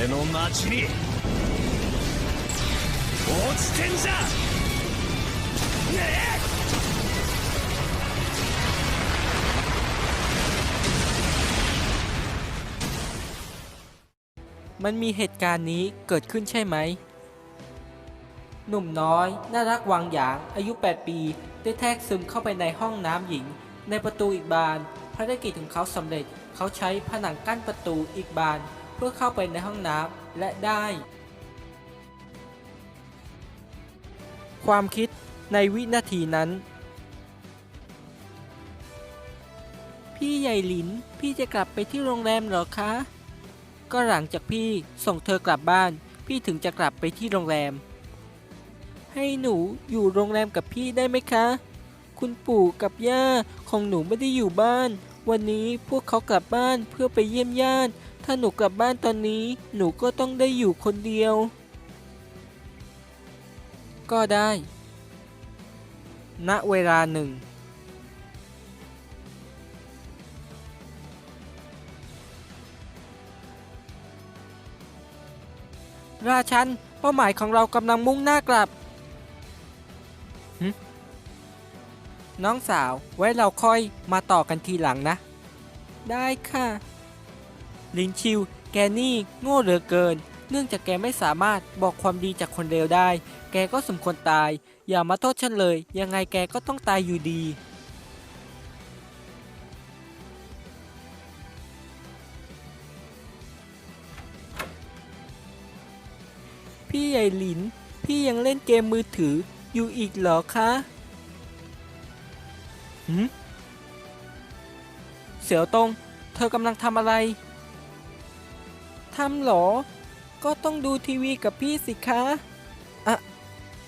俺の町に落ちてんじゃね มันมีเหตุการณ์นี้เกิดขึ้นใช่ไหม หนุ่มน้อย น่ารักวังหยาง อายุ 8 ปี ได้แทรกซึมเข้าไปในห้องน้ำหญิง ในประตูอีกบาน ภารกิจของเขาสำเร็จ เขาใช้ผนังกั้นประตูอีกบาน เ พื่อเข้าไปในห้องน้ำและได้ ความคิดในวินาทีนั้น พี่ใหญ่หลิน พี่จะกลับไปที่โรงแรมเหรอคะ ก็หลังจากพี่ส่งเธอกลับบ้าน พี่ถึงจะกลับไปที่โรงแรม ให้หนูอยู่โรงแรมกับพี่ได้ไหมคะ คุณปู่กับย่าของหนูไม่ได้อยู่บ้าน วันนี้พวกเขากลับบ้านเพื่อไปเยี่ยมญาติ ถ้าหนูกลับบ้านตอนนี้ หนูก็ต้องได้อยู่คนเดียว ก็ได้ ณ เวลาหนึ่ง ราชัน เป้าหมายของเรากำลังมุ่งหน้ากลับ น้องสาว ไว้เราค่อยมาต่อกันทีหลังนะ ได้ค่ะ ลินชิว แกนี่โง่เหลือเกิน เนื่องจากแกไม่สามารถบอกความดีจากคนเลวได้ แกก็สมควรตาย อย่ามาโทษฉันเลย ยังไงแกก็ต้องตายอยู่ดี พี่ใหญ่หลิน พี่ยังเล่นเกมมือถืออยู่อีกเหรอคะ หืมเสี่ยวตง เธอกำลังทำอะไร ทำหรอ ก็ต้องดูทีวีกับพี่สิคะ อะ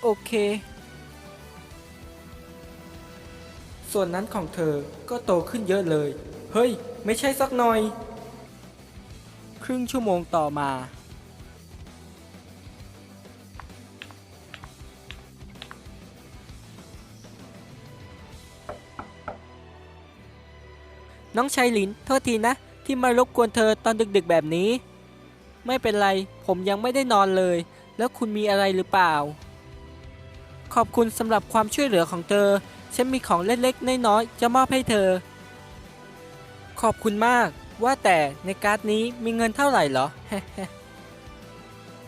โอเค ส่วนนั้นของเธอก็โตขึ้นเยอะเลย เฮ้ย ไม่ใช่สักหน่อย ครึ่งชั่วโมงต่อมา น้องชายหลิน โทษทีนะ ที่มารบกวนเธอตอนดึกๆแบบนี้ ไม่เป็นไร ผมยังไม่ได้นอนเลย แล้วคุณมีอะไรหรือเปล่า ขอบคุณสำหรับความช่วยเหลือของเธอ ฉันมีของเล็กๆน้อยๆจะมอบให้เธอ ขอบคุณมาก ว่าแต่ในการ์ดนี้มีเงินเท่าไหร่เหรอ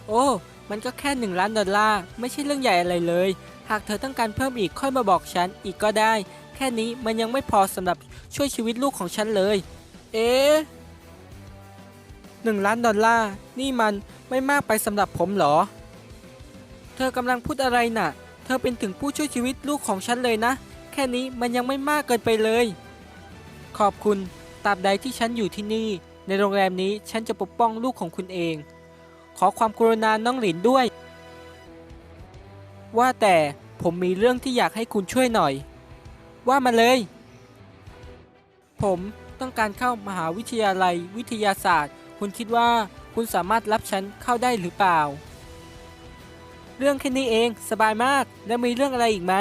โอ้ มันก็แค่หนึ่งล้านดอลลาร์ ไม่ใช่เรื่องใหญ่อะไรเลย หากเธอต้องการเพิ่มอีกค่อยมาบอกฉันอีกก็ได้ แค่นี้มันยังไม่พอสำหรับช่วยชีวิตลูกของฉันเลย เอ๊ะหนึ่งล้านดอลลาร์ นี่มันไม่มากไปสำหรับผมหรอ เธอกำลังพูดอะไรน่ะ เธอเป็นถึงผู้ช่วยชีวิตลูกของฉันเลยนะ แค่นี้มันยังไม่มากเกินไปเลย ขอบคุณ ตราบใดที่ฉันอยู่ที่นี่ ในโรงแรมนี้ฉันจะปกป้องลูกของคุณเอง ขอความกรุณาน้องหลินด้วย ว่าแต่ผมมีเรื่องที่อยากให้คุณช่วยหน่อย ว่ามาเลย ผมต้องการเข้ามหาวิทยาลัยวิทยาศาสตร์ คุณคิดว่าคุณสามารถรับฉันเข้าได้หรือเปล่า เรื่องแค่นี้เองสบายมาก แล้วมีเรื่องอะไรอีกไหม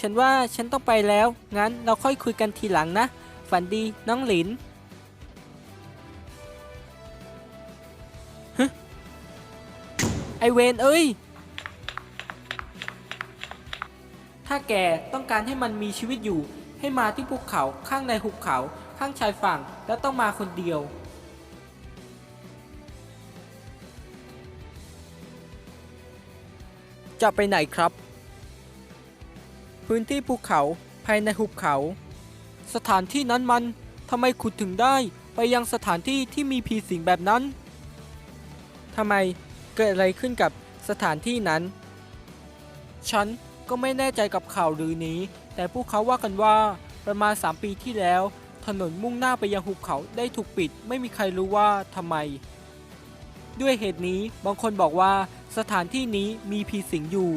ฉันว่าฉันต้องไปแล้ว งั้นเราค่อยคุยกันทีหลังนะ ฝันดีน้องหลินไอเวนเอ้ย ถ้าแกต้องการให้มันมีชีวิตอยู่ ให้มาที่ภูเขาข้างในหุบเขา ข้างชายฝั่ง แล้วต้องมาคนเดียว จะไปไหนครับ พื้นที่ภูเขาภายในหุบเขา สถานที่นั้นมันทำไมขุดถึงได้ไปยังสถานที่ที่มีผีสิงแบบนั้นทำไมเกิดอะไรขึ้นกับสถานที่นั้น ฉัน ก็ไม่แน่ใจกับข่าวลือนี้ แต่พวกเขาว่ากันว่าประมาณ 3 ปีที่แล้ว ถนนมุ่งหน้าไปยังหุบเขาได้ถูกปิด ไม่มีใครรู้ว่าทำไม ด้วยเหตุนี้บางคนบอกว่าสถานที่นี้มีผีสิงอยู่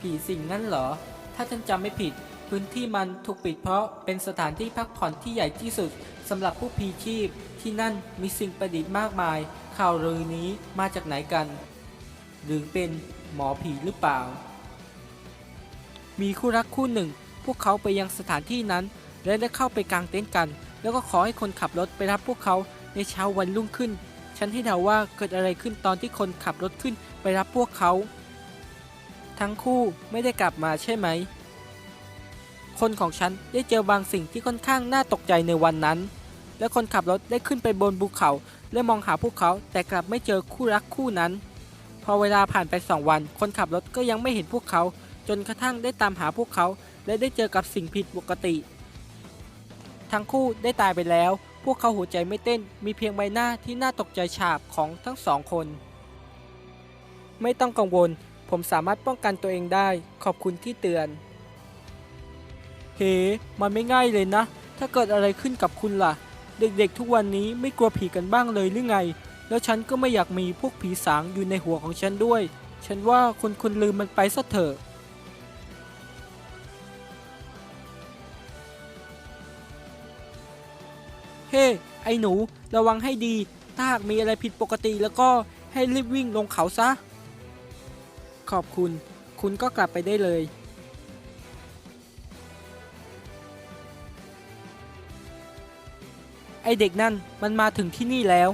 ผีสิงงั้นเหรอ ถ้าฉันจำไม่ผิด พื้นที่มันถูกปิดเพราะเป็นสถานที่พักผ่อนที่ใหญ่ที่สุดสำหรับผู้พีชีพ ที่นั่นมีสิ่งประดิษฐ์มากมาย ข่าวลือนี้มาจากไหนกัน หรือเป็นหมอผีหรือเปล่า มีคู่รักคู่หนึ่ง พวกเขาไปยังสถานที่นั้น และได้เข้าไปกางเต็นท์กัน แล้วก็ขอให้คนขับรถไปรับพวกเขาในเช้าวันรุ่งขึ้น ฉันให้เดาว่าเกิดอะไรขึ้นตอนที่คนขับรถขึ้นไปรับพวกเขา ทั้งคู่ไม่ได้กลับมาใช่ไหม คนของฉันได้เจอบางสิ่งที่ค่อนข้างน่าตกใจในวันนั้น และคนขับรถได้ขึ้นไปบนภูเขา และมองหาพวกเขาแต่กลับไม่เจอคู่รักคู่นั้น พอเวลาผ่านไปสองวัน คนขับรถก็ยังไม่เห็นพวกเขา จนกระทั่งได้ตามหาพวกเขา และได้เจอกับสิ่งผิดปกติ ทั้งคู่ได้ตายไปแล้ว พวกเขาหัวใจไม่เต้น มีเพียงใบหน้าที่น่าตกใจฉาบของทั้งสองคน ไม่ต้องกังวล ผมสามารถป้องกันตัวเองได้ ขอบคุณที่เตือน เฮ้ มันไม่ง่ายเลยนะ ถ้าเกิดอะไรขึ้นกับคุณล่ะ เด็กๆทุกวันนี้ไม่กลัวผีกันบ้างเลยหรือไง แล้วฉันก็ไม่อยากมีพวกผีสางอยู่ในหัวของฉันด้วย ฉันว่าคุณคุณลืมมันไปซะเถอะ เฮ้ ไอ้หนู ระวังให้ดี ถ้าหากมีอะไรผิดปกติแล้วก็ให้รีบวิ่งลงเขาซะ ขอบคุณ คุณก็กลับไปได้เลย ไอเด็กนั่นมันมาถึงที่นี่แล้ว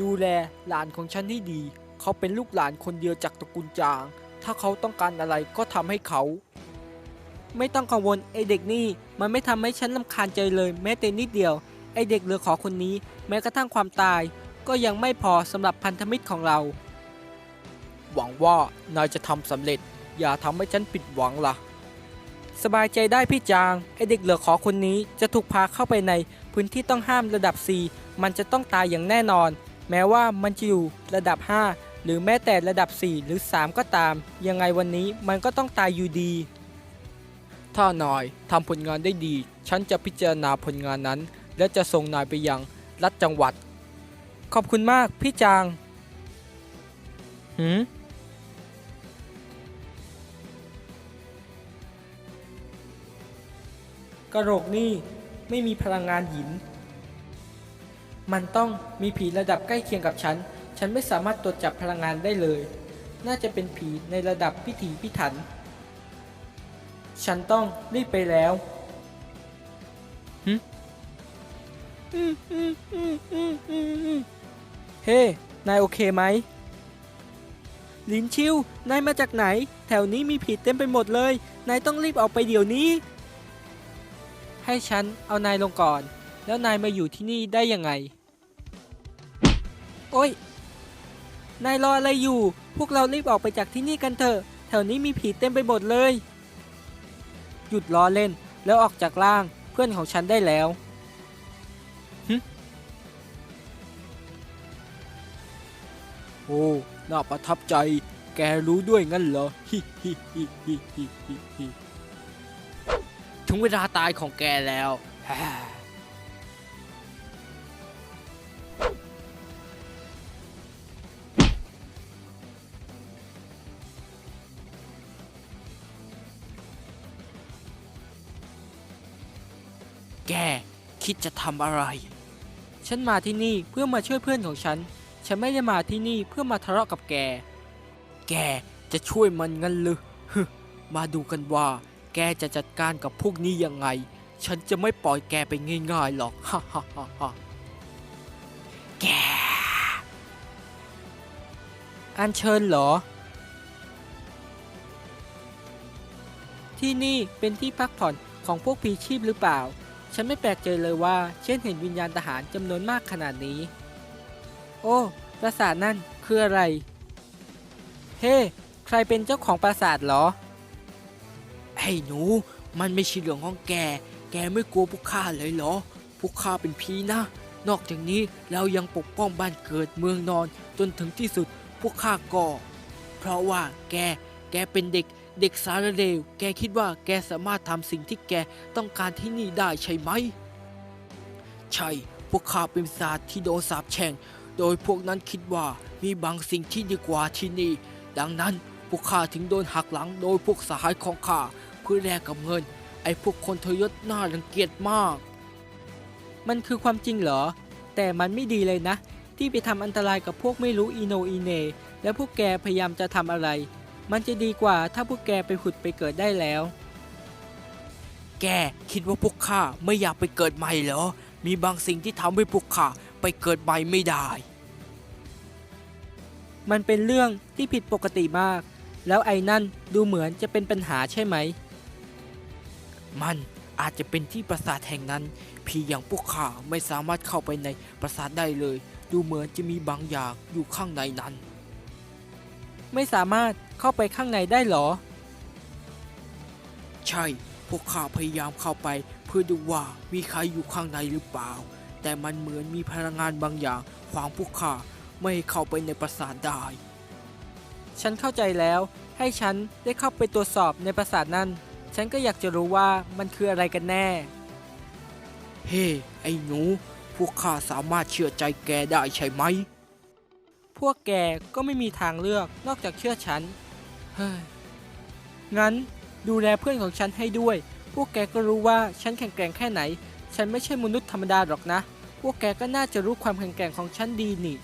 ดูแลหลานของฉันให้ดี เขาเป็นลูกหลานคนเดียวจากตระกูลจาง ถ้าเขาต้องการอะไรก็ทำให้เขา ไม่ต้องกังวลไอเด็กนี่มันไม่ทำให้ฉันลำคาญใจเลย แม้แต่นิดเดียว ไอเด็กเหลือขอคนนี้ แม้กระทั่งความตาย ก็ยังไม่พอสำหรับพันธมิตรของเรา หวังว่านายจะทำสำเร็จ อย่าทำให้ฉันผิดหวังล่ะ สบายใจได้พี่จาง ไอเด็กเหลือขอคนนี้จะถูกพาเข้าไปในพื้นที่ต้องห้ามระดับ4มันจะต้องตายอย่างแน่นอน แม้ว่ามันจะอยู่ระดับ 5 หรือแม้แต่ระดับ 4 หรือ 3 ก็ตาม ยังไงวันนี้มันก็ต้องตายอยู่ดี ถ้านายทำผลงานได้ดี ฉันจะพิจารณาผลงานนั้น และจะส่งนายไปยังรัฐจังหวัด ขอบคุณมากพี่จาง หืมกระโหลกนี่ไม่มีพลังงานหยิน มันต้องมีผีระดับใกล้เคียงกับฉัน ฉันไม่สามารถตรวจจับพลังงานได้เลย น่าจะเป็นผีในระดับพิถีพิถัน ฉันต้องรีบไปแล้วหึอืมอืมอืมอืมอืมอืมเฮ้ นายโอเคไหม ลินชิว นายมาจากไหน แถวนี้มีผีเต็มไปหมดเลย นายต้องรีบออกไปเดี๋ยวนี้ ให้ฉันเอานายลงก่อน แล้วนายมาอยู่ที่นี่ได้ยังไง โอ้ย นายรออะไรอยู่ พวกเรารีบออกไปจากที่นี่กันเถอะ แถวนี้มีผีเต็มไปหมดเลย หยุดล้อเล่นแล้วออกจากล่างเพื่อนของฉันได้แล้วโอ้น่าประทับใจ แกรู้ด้วยงั้นเหรอ ฮิฮิฮิฮิฮิฮิถึงเวลาตายของแกแล้ว แกคิดจะทำอะไร ฉันมาที่นี่เพื่อมาช่วยเพื่อนของฉัน ฉันไม่ได้มาที่นี่เพื่อมาทะเลาะกับแก แกจะช่วยมันงั้นหรือฮึมาดูกันว่า แกจะจัดการกับพวกนี้ยังไง ฉันจะไม่ปล่อยแกไปง่ายๆหรอก ฮ่าฮ่าฮ่าฮ่าแก อันเชิญเหรอ ที่นี่เป็นที่พักผ่อนของพวกผีชีพหรือเปล่า ฉันไม่แปลกใจเลยว่าเช่นเห็นวิญญาณทหารจำนวนมากขนาดนี้ โอ้ ปราสาทนั่นคืออะไร เฮ้ ใครเป็นเจ้าของปราสาทเหรอ ไอ้หนู มันไม่ใช่เรื่องของแก แกไม่กลัวพวกข้าเลยเหรอ พวกข้าเป็นผีนะ นอกจากนี้เรายังปกป้องบ้านเกิดเมืองนอนจนถึงที่สุดพวกข้าก็ เพราะว่าแก แกเป็นเด็ก เด็กสารเลว แกคิดว่าแกสามารถทำสิ่งที่แกต้องการที่นี่ได้ใช่ไหม ใช่ พวกข้าเป็นศาสตร์ที่โดนสาปแช่ง โดยพวกนั้นคิดว่ามีบางสิ่งที่ดีกว่าที่นี่ ดังนั้นพวกข้าถึงโดนหักหลังโดยพวกสหายของข้าเพื่อแลกกับเงิน ไอ้พวกคนทยศน่ารังเกียจมาก มันคือความจริงเหรอ แต่มันไม่ดีเลยนะ ที่ไปทำอันตรายกับพวกไม่รู้อีโนอีเน และพวกแกพยายามจะทำอะไร มันจะดีกว่าถ้าพวกแกไปผุดไปเกิดได้แล้ว แกคิดว่าพวกข้าไม่อยากไปเกิดใหม่เหรอ มีบางสิ่งที่ทำให้พวกข้าไปเกิดใหม่ไม่ได้ มันเป็นเรื่องที่ผิดปกติมาก แล้วไอ้นั่นดูเหมือนจะเป็นปัญหาใช่ไหม มันอาจจะเป็นที่ปราสาทแห่งนั้นพี่อย่างพวกข้าไม่สามารถเข้าไปในปราสาทได้เลย ดูเหมือนจะมีบางอย่างอยู่ข้างในนั้น ไม่สามารถเข้าไปข้างในได้หรอ ใช่ พวกข้าพยายามเข้าไป เพื่อดูว่ามีใครอยู่ข้างในหรือเปล่า แต่มันเหมือนมีพลังงานบางอย่างขวางพวกข้าไม่ให้เข้าไปในปราสาทได้ ฉันเข้าใจแล้ว ให้ฉันได้เข้าไปตรวจสอบในปราสาทนั้น ฉันก็อยากจะรู้ว่ามันคืออะไรกันแน่ เฮ้ไอ้หนู พวกข้าสามารถเชื่อใจแกได้ใช่ไหม พวกแกก็ไม่มีทางเลือกนอกจากเชื่อฉัน เฮ้ย งั้นดูแลเพื่อนของฉันให้ด้วย พวกแกก็รู้ว่าฉันแข็งแกร่งแค่ไหน ฉันไม่ใช่มนุษย์ธรรมดาหรอกนะ พวกแกก็น่าจะรู้ความแข็งแกร่งของฉันดีนี่